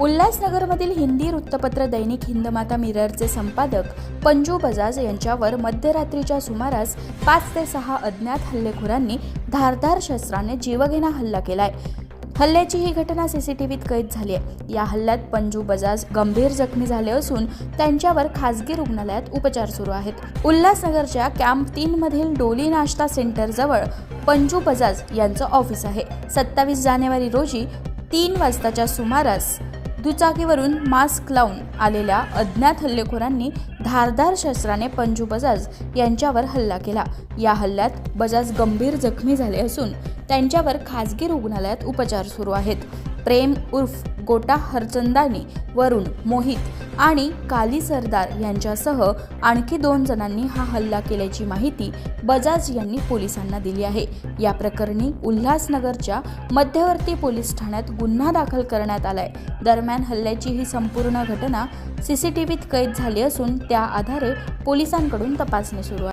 उल्हासनगरमधील हिंदी वृत्तपत्र दैनिक हिंदमाता मिररचे संपादक पंजू बजाज यांच्यावर मध्यरात्रीच्या सुमारास पाच ते सहा अज्ञात हल्लेखोरांनी धारधार शस्त्राने जीवघेणा हल्ला केलाय. हल्ल्याची ही घटना सीसीटीव्हीत कैद झाली आहे. या हल्ल्यात पंजू बजाज गंभीर जखमी झाले असून त्यांच्यावर खासगी रुग्णालयात उपचार सुरू आहेत. उल्हासनगरच्या कॅम्प तीन मधील डोली नाश्ता सेंटर जवळ पंजू बजाज यांचं ऑफिस आहे. सत्तावीस जानेवारी रोजी तीन वाजताच्या सुमारास दुचाकीवरून मास्क लावून आलेल्या अज्ञात हल्लेखोरांनी धारदार शस्त्राने पंजू बजाज यांच्यावर हल्ला केला. या हल्ल्यात बजाज गंभीर जखमी झाले असून त्यांच्यावर खासगी रुग्णालयात उपचार सुरू आहेत. प्रेम उर्फ गोटा हरचंदानी वरुण मोहित आणि काली सरदार यांच्यासह आणखी दोन जणांनी हा हल्ला केल्याची माहिती बजाज यांनी पोलिसांना दिली आहे. या प्रकरणी उल्हासनगरच्या मध्यवर्ती पोलीस ठाण्यात गुन्हा दाखल करण्यात आलाय. दरम्यान हल्ल्याची ही संपूर्ण घटना सीसीटीव्हीत कैद झाली असून त्या आधारे पोलिसांकडून तपासणी सुरू आहे.